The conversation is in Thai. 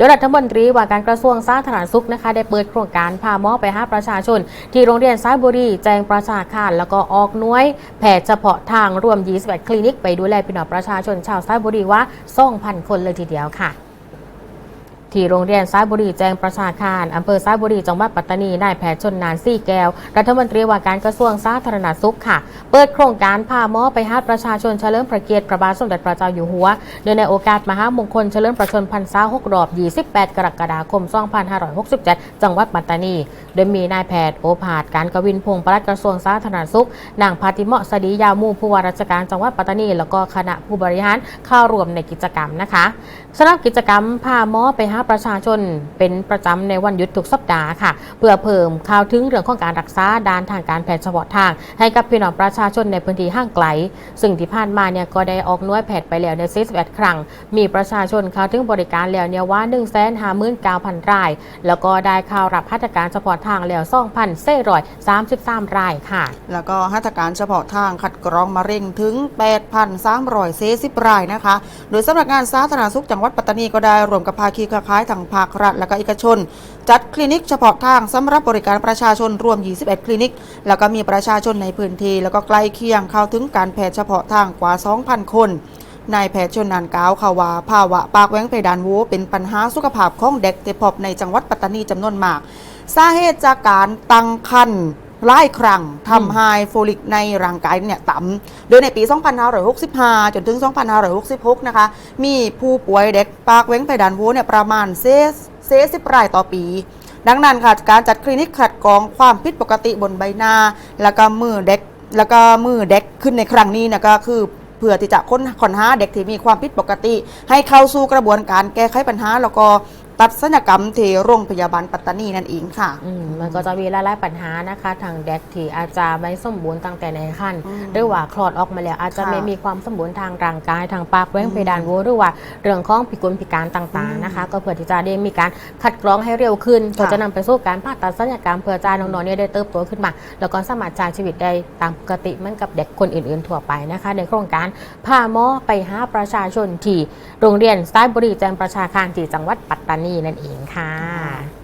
โดยรัฐมนตรีว่าการกระทรวงสาธารณสุขนะคะ ได้เปิดโครงการพาหมอไปหาประชาชน ที่โรงเรียนสายบุรี แจ้งประชาคารแล้วก็ออกน้วยแพทย์เฉพาะทางรวม 21 คลินิก ไปดูแลพี่น้องประชาชนชาวสายบุรีว่า2,000 คนเลยทีเดียวค่ะ ที่โรงเรียนสายบุรีแจ้งประชาคารอำเภอสายบุรีจังหวัดปัตตานีนายแพทย์ชนนานซี่แก้ว รัฐมนตรีว่าการกระทรวงสาธารณสุขค่ะ เปิดโครงการพาหมอไปหาประชาชนเฉลิมพระเกียรติพระบาทสมเด็จพระเจ้าอยู่หัวเนื่องในโอกาสมหามงคลเฉลิมพระชนพรรษา6รอบ 28 กรกฎาคม 2567 จังหวัดปัตตานี โดยมีนายแพทย์โอภาสการกวินพงศ์ปลัดกระทรวงสาธารณสุขนางพาติเมาะสดียาวมูผู้ว่าราชการจังหวัดปัตตานี แล้วก็คณะผู้บริหารเข้าร่วมในกิจกรรมนะคะสำหรับกิจกรรมพาหมอไปหาประชาชนเป็นประจำในวันหยุดทุกสัปดาห์ค่ะ เพื่อเพิ่มข่าวถึงเรื่องของการรักษาด้านทางการแพทย์เฉพาะทาง ให้กับพี่น้องประชาชนในพื้นที่ห่างไกล ซึ่งที่ผ่านมาเนี่ยก็ได้ออกน่วยแพทย์ไปแล้วใน41ครั้ง มีประชาชนเข้าถึงบริการแล้วเนี่ยว่า1 5 9 0 0 0ราย แล้วก็ได้ข่าวรับพัฒการเฉพาะทางแล้ว2,433รายค่ะ แล้วก็หัตถการเฉพาะทางคัดกรองมะเร็งถึง 8,340รายนะคะ โดยสำนักงานสาธารณสุขจังหวัดปัตตานีก็ได้รวมกับภาคีเครือข่ายทางภาครัฐและก็เอกชน จัดคลินิกเฉพาะทางสำหรับบริการประชาชนรวม 21 คลินิก แล้วก็มีประชาชนในพื้นที่แล้วก็ใกล้เคียงเข้าถึงการแพทย์เฉพาะทางกว่า 2,000 คนนายแพทย์ชนนานกล่าวค่ะว่าภาวะปากแหว้งเพดานโหวเป็นปัญหาสุขภาพของเด็กที่พบในจังหวัดปัตตานีจำนวนมาก สาเหตุจากการตั้งครร หลายครั้งทำให้โฟลิกในร่างกายเนี่ยต่ำโดยในปี 2565 จนถึง 2566 นะคะ มีผู้ป่วยเด็กปากแหว้งเพดานโหวเนี่ยประมาณเซเซสิบรายต่อปี ดังนั้นค่ะการจัดคลินิกขัดกรองความผิดปกติบนใบหน้า แล้วก็มือเด็กแล้วก็มือเด็กขึ้นในครั้งนี้นะก็คือเพื่อที่จะค้นค้นหาเด็กที่มีความผิดปกติ ให้เข้าสู่กระบวนการแก้ไขปัญหา แล้วก็ ตัดศัลยกรรมที่โรงพยาบาลปัตตานีนั่นเองค่ะอืมมันก็จะมีหลายๆปัญหานะคะ ทางเด็กที่อาจจะไม่สมบูรณ์ตั้งแต่ในขั้นอืมหรือว่าคลอดออกมาแล้วอาจจะค่ะไม่มีความสมบูรณ์ทางร่างกายทางปากแหว้งอืมเพดานโหวหรือว่าเรื่องของพิกลพิการต่างๆนะคะ ก็เพื่อที่จะได้มีการคัดกรองให้เร็วขึ้นค่ะเพื่อจะนำไปสู่การผ่าตัดศัลยกรรมเพื่อใจ้น้องๆเนี่ยได้เติบโตขึ้นมา แล้วก็สามารถใช้ชีวิตได้ตามปกติเหมือนกับเด็กคนอื่นๆทั่วไปนะคะ ในโครงการพาหมอไปหาประชาชนที่โรงเรียนสายบุรีแจ้งประชาคารที่จังหวัดปัตตานีนั่นเองค่ะ